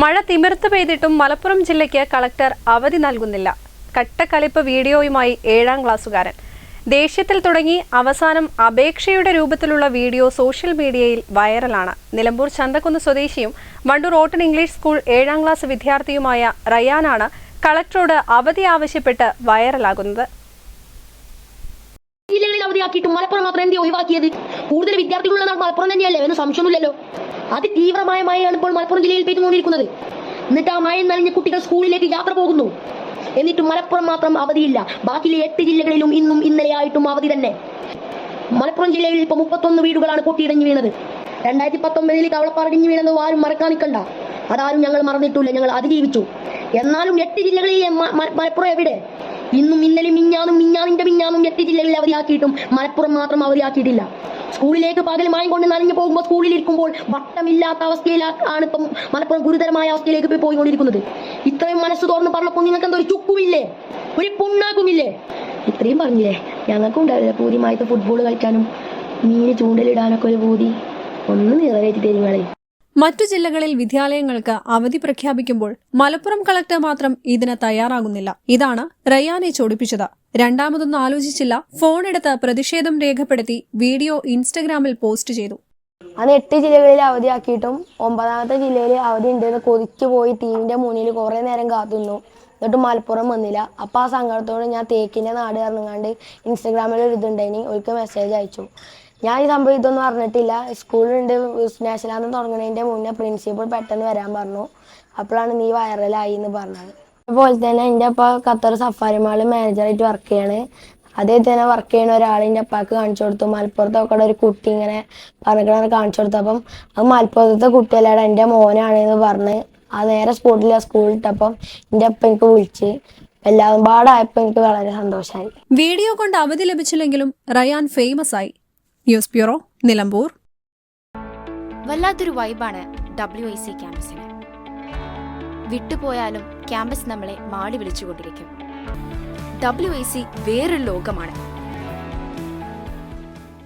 മഴ തിമിർത്ത് പെയ്തിട്ടും മലപ്പുറം ജില്ലയ്ക്ക് കളക്ടർ അവധി നൽകുന്നില്ല. കട്ടക്കലിപ്പ് വീഡിയോയുമായി ഏഴാം ക്ലാസ്സുകാരൻ. ദേഷ്യത്തിൽ തുടങ്ങി അവസാനം അപേക്ഷയുടെ രൂപത്തിലുള്ള വീഡിയോ സോഷ്യൽ മീഡിയയിൽ വൈറലാണ്. നിലമ്പൂർ ചന്തക്കുന്ന് സ്വദേശിയും വണ്ടൂർ ഓട്ടൺ ഇംഗ്ലീഷ് സ്കൂൾ ഏഴാം ക്ലാസ് വിദ്യാർത്ഥിയുമായ റയാനാണ് കളക്ടറോട് അവധി ആവശ്യപ്പെട്ട് വൈറലാകുന്നത്. ജില്ലകളിൽ അവധിയാക്കിയിട്ടും മലപ്പുറം മാത്രം എന്തി ഒഴിവാക്കിയത്? കൂടുതൽ വിദ്യാർത്ഥികളുള്ള മലപ്പുറം തന്നെയല്ലേ? എന്ന് സംശയമൊന്നുമില്ലല്ലോ. അതിതീവ്രമായ മഴയാണ് ഇപ്പോൾ മലപ്പുറം ജില്ലയിൽ പെയ്തുകൊണ്ടിരിക്കുന്നത്. എന്നിട്ട് ആ മഴ നനഞ്ഞ കുട്ടികൾ സ്കൂളിലേക്ക് യാത്ര പോകുന്നു. എന്നിട്ട് മലപ്പുറം മാത്രം അവധിയില്ല. ബാക്കിയിലെ എട്ട് ജില്ലകളിലും ഇന്നും ഇന്നലെയായിട്ടും അവധി തന്നെ. മലപ്പുറം ജില്ലയിൽ ഇപ്പൊ മുപ്പത്തൊന്ന് വീടുകളാണ് പൊട്ടിയിടഞ്ഞു വീണത്. രണ്ടായിരത്തി പത്തൊമ്പതിൽ കവളപ്പറടിഞ്ഞു വീണത് ആരും മറക്കാൻ നിൽക്കണ്ട. അതാരും ഞങ്ങൾ മറന്നിട്ടില്ല. ഞങ്ങൾ അതിജീവിച്ചു. എന്നാലും എട്ട് ജില്ലകളിൽ മലപ്പുറം എവിടെ? ഇന്നും ഇന്നലെ മിഞ്ഞാനും മിഞ്ഞാനിന്റെ മിഞ്ഞാനും എട്ട് ജില്ലകളിൽ അവധിയാക്കിയിട്ടും മലപ്പുറം മാത്രം അവധിയാക്കിയിട്ടില്ല. സ്കൂളിലേക്ക് പകൽ മായം കൊണ്ട് നനഞ്ഞു പോകുമ്പോൾ സ്കൂളിൽ ഇരിക്കുമ്പോൾ വട്ടമില്ലാത്ത അവസ്ഥയിലാണ് ഇപ്പം മലപ്പുറം ഗുരുതരമായ അവസ്ഥയിലേക്ക് പോയി പോയിക്കൊണ്ടിരിക്കുന്നത്. ഇത്രയും മനസ്സ് തുറന്ന് പറഞ്ഞപ്പോൾ നിങ്ങൾക്ക് എന്തോ ഒരു ചുക്കുമില്ലേ? ഒരു പുണ്ണാക്കുമില്ലേ? ഇത്രയും പറഞ്ഞില്ലേ? ഞങ്ങൾക്കും ഉണ്ടാവില്ല പൂരിമായിട്ട് ഫുട്ബോൾ കളിക്കാനും മീന് ചൂണ്ടലിടാനൊക്കെ ഒരു പൂതി. ഒന്ന് നിറവേറ്റി തരുങ്ങളെ മറ്റു ജില്ലകളിൽ വിദ്യാലയങ്ങൾക്ക് അവധി പ്രഖ്യാപിക്കുമ്പോൾ മലപ്പുറം കളക്ടർ മാത്രം ഇതിന് തയ്യാറാകുന്നില്ല. ഇതാണ് റയാനെ ചോടിപ്പിച്ചത്. രണ്ടാമതൊന്നും ആലോചിച്ചില്ല. ഫോണെടുത്ത് പ്രതിഷേധം രേഖപ്പെടുത്തി വീഡിയോ ഇൻസ്റ്റഗ്രാമിൽ പോസ്റ്റ് ചെയ്തു. അന്ന് എട്ട് ജില്ലകളിൽ അവധിയാക്കിയിട്ടും ഒമ്പതാമത്തെ ജില്ലയിൽ അവധി ഉണ്ടെന്ന് കൊതിച്ചു പോയി തീവിന്റെ മുന്നിൽ കുറേ നേരം കാത്തുന്നു എന്നിട്ട് മലപ്പുറം വന്നില്ല. അപ്പോൾ ആ സങ്കടത്തോട് ഞാൻ തേക്കിന്റെ നാട് ഇറങ്ങാണ്ട് ഇൻസ്റ്റഗ്രാമിൽ ഒരു ഇതുണ്ടായിനി. ഒരിക്കൽ മെസ്സേജ് അയച്ചു. ഞാൻ ഈ സംഭവം ഇതൊന്നും അറിഞ്ഞിട്ടില്ല. സ്കൂളുണ്ട് നാഷണൽ തുടങ്ങുന്നതിന്റെ മുന്നേ പ്രിൻസിപ്പൾ പെട്ടെന്ന് വരാൻ പറഞ്ഞു. അപ്പോഴാണ് നീ വൈറലായി എന്ന് പറഞ്ഞത്. അതുപോലെ തന്നെ എന്റെ അപ്പ ഖത്തർ സഫാരി മാൾ മാനേജറായിട്ട് വർക്ക് ചെയ്യാണ്. അതേ തന്നെ വർക്ക് ചെയ്യുന്ന ഒരാൾ എന്റെ അപ്പാക്ക് കാണിച്ചു കൊടുത്തു. മലപ്പുറത്തൊക്കെ ഒരു കുട്ടി ഇങ്ങനെ പറഞ്ഞിട്ട് കാണിച്ചു കൊടുത്തു. അപ്പം അത് മലപ്പുറത്തെ കുട്ടിയല്ലാടെ എന്റെ മോനാണ് എന്ന് പറഞ്ഞ് ആ നേരെ സ്പോട്ടിൽ ആ സ്കൂളിൽ ഇട്ടപ്പം എന്റെ അപ്പ എനിക്ക് വിളിച്ച്. എല്ലാവരും പാടായപ്പോൾ എനിക്ക് വളരെ സന്തോഷമായി വീഡിയോ കൊണ്ട് അവധി ലഭിച്ചില്ലെങ്കിലും റയാൻ ഫേമസ് ആയി. News bureau Nilambur. വല്ലാത്തൊരു വൈബാണ് ഡബ്ല്യു ഐ സി ക്യാമ്പസിന് വിട്ടുപോയാലും ക്യാമ്പസ് നമ്മളെ മാടി വിളിച്ചുകൊണ്ടിരിക്കും. ഡബ്ല്യു ഐ സി വേറൊരു ലോകമാണ്.